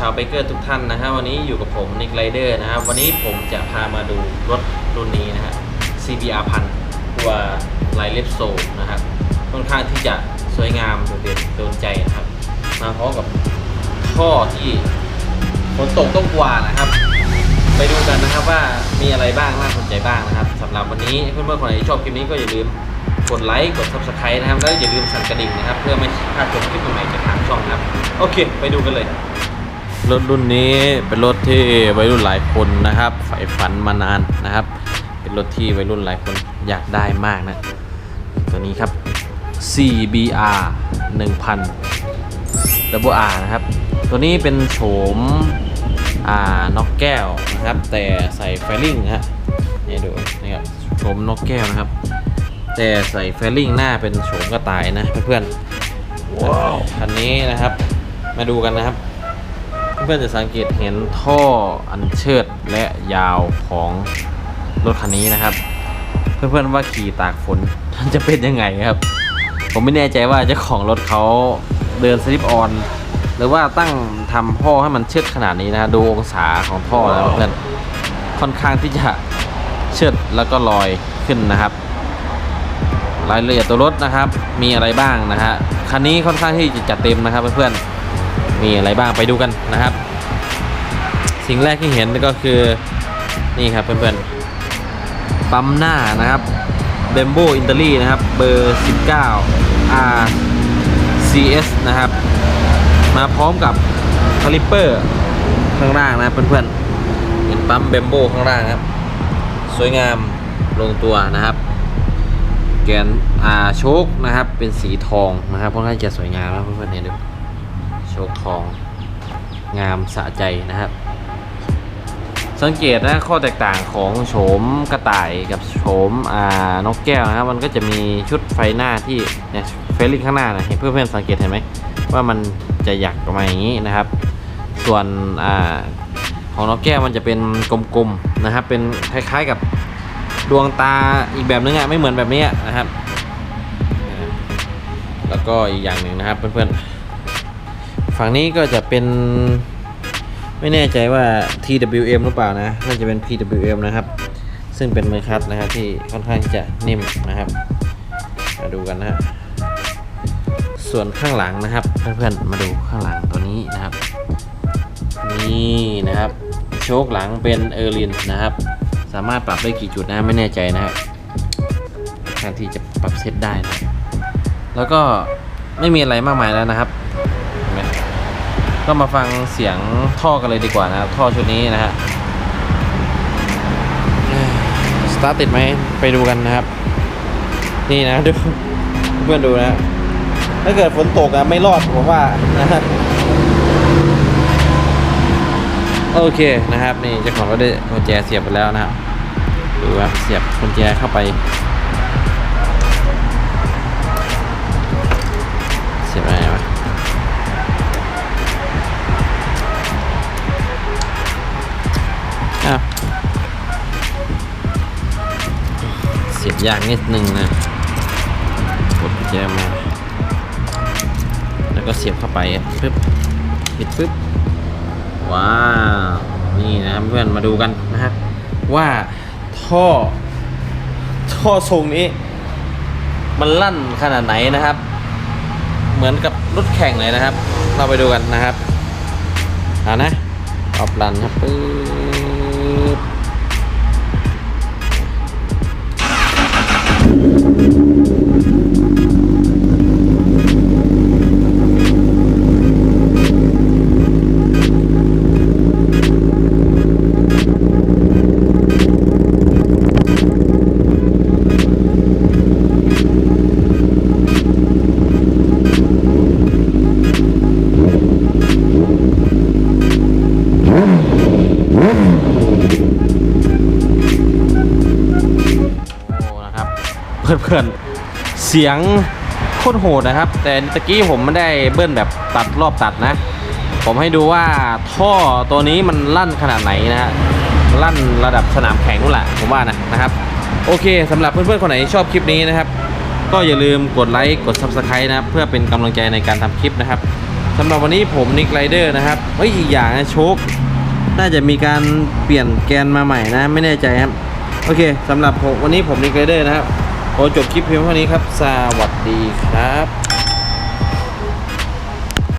ชาวไบเกอร์ทุกท่านนะครับวันนี้อยู่กับผมนิกไรเดอร์นะครับวันนี้ผมจะพามาดูรถรุ่นนี้นะฮะ CBR พันตัวลายเล็บโซนะครับค่อนข้างที่จะสวยงามโดดเด่นโดนใจนะครับ มาพร้อมกับท่อที่ฝนตกต้องกว่านะครับ ไปดูกันนะครับว่ามีอะไรบ้างน่าสนใจบ้างนะครับสำหรับวันนี้เพื่อนๆคนไหนชอบคลิปนี้ก็อย่าลืมกดไลค์ กด subscribe นะครับ แล้วอย่าลืมสั่นกระดิ่งนะครับ เพื่อไม่พลาดชมคลิปใหม่ๆจากทางช่องนะครับ โอเค ไปดูกันเลย รถรุ่นนี้เป็นรถที่วัยรุ่นหลายคนนะครับใฝ่ฝันมานานนะครับ เป็นรถที่วัยรุ่นหลายคนอยากได้มากนะ ตัวนี้ครับ CBR 1000 Double R นะครับ ตัวนี้เป็นโฉมอ่านกแก้วนะครับ แต่ใส่แฟลิงนะฮะนี่ดูนี่ครับโฉมนกแก้วนะครับ แต่ใส่แฟลิงหน้าเป็นโฉมกระต่ายนะเพื่อนๆ ว้าวคันนี้นะครับ มาดูกันนะครับ เพื่อนๆจะสังเกตเห็นท่ออันเชิดและยาวของรถคันนี้นะครับ เพื่อนๆว่าขี่ตากฝนจะเป็นยังไงครับ ผมไม่แน่ใจว่าเจ้าของรถเขาเดินสลิปออนหรือว่าตั้งทำท่อให้มันเชิดขนาดนี้นะดูองศาของท่อแล้วเพื่อนค่อนข้างที่จะเชิดแล้วก็ลอยขึ้นนะครับ รายละเอียดตัวรถนะครับมีอะไรบ้างนะฮะคันนี้ค่อนข้างที่จะจัดเต็มนะครับเพื่อนๆ มีอะไรบ้างไปดูกันนะครับ สิ่งแรกที่เห็นก็คือนี่ครับเพื่อนๆปั๊มหน้านะครับเบมโบอินเตอรี่นะครับ เบอร์ 19 R CS นะครับ มาพร้อมกับคาลิปเปอร์ข้างล่างนะเพื่อนๆเห็นปั๊มเบมโบข้างล่างครับ สวยงามลงตัวนะครับ แกนอาโชคนะครับ เป็นสีทองนะครับค่อนข้างจะสวยงามนะเพื่อนๆเนี่ยดู โชคทองงามสะใจนะครับ สังเกตนะข้อแตกต่างของโฉมกระต่ายกับโฉมอ่านกแก้วนะครับ มันก็จะมีชุดไฟหน้าที่เนี่ยเฟลิงข้างหน้านะเห็นเพื่อนๆสังเกตเห็นไหมว่ามันจะหยักออกมาอย่างนี้นะครับ ส่วนอ่าของนกแก้วมันจะเป็นกลมๆนะครับ เป็นคล้ายๆกับดวงตาอีกแบบนึงอะไม่เหมือนแบบนี้นะครับ แล้วก็อีกอย่างหนึ่งนะครับเพื่อนๆ ฝั่งนี้ก็จะเป็นไม่แน่ใจว่า TWM หรือเปล่านะ น่าจะเป็น PWM นะครับ ซึ่งเป็นมือคัดนะครับที่ค่อนข้างจะนิ่มนะครับ มาดูกันนะฮะ ส่วนข้างหลังนะครับ เพื่อนๆ มาดูข้างหลังตัวนี้นะครับ นี่นะครับ โชคหลังเป็นเออร์ลินนะครับ สามารถปรับได้กี่จุดนะไม่แน่ใจนะครับทางที่จะปรับเซตได้นะ แล้วก็ไม่มีอะไรมากมายแล้วนะครับ ก็มาฟังเสียงท่อกันเลยดีกว่านะครับ ท่อชุดนี้นะฮะสตาร์ติดไหมไปดูกันนะครับ นี่นะดูเพื่อนดูนะถ้าเกิดฝนตกอะไม่รอดผมว่านะฮะโอเคนะครับ นี่เจ้าของก็ได้กุญแจเสียบไปแล้วนะครับดูครับเสียบกุญแจเข้าไป เสียบอะไรวะ อ้าวเสียบยากนิดนึงนะกดแจมาแล้วก็เสียบเข้าไปปึ๊บปิดปึ๊บว้าวนี่นะครับเพื่อนมาดูกันนะครับว่าท่อ ท่อทรงนี้ มันลั่นขนาดไหนนะครับ เหมือนกับรถแข่งเลยนะครับ เราไปดูกันนะครับเอานะออบลันครับปึ๊บ โอ้นะครับ เพื่อนๆ เสียงโคตรโหดนะครับ แต่ตะกี้ผมไม่ได้เบิ้ลแบบตัดรอบตัดนะ ผมให้ดูว่าท่อตัวนี้มันลั่นขนาดไหนนะฮะลั่นระดับสนามแข่งนู่นแหละผมว่านะนะครับโอเคสำหรับเพื่อนๆคนไหนชอบคลิปนี้นะครับ ก็อย่าลืมกดไลค์กด Subscribe นะครับ เพื่อเป็นกำลังใจในการทำคลิปนะครับสำหรับวันนี้ผมนิกไรเดอร์นะครับเฮ้ยอีกอย่างนะโชค น่าจะมีการเปลี่ยนแกนมาใหม่นะ ไม่แน่ใจครับ โอเคสำหรับผมวันนี้ผมนิกไรเดอร์นะครับขอจบคลิปเพียงเท่านี้ครับ สวัสดีครับ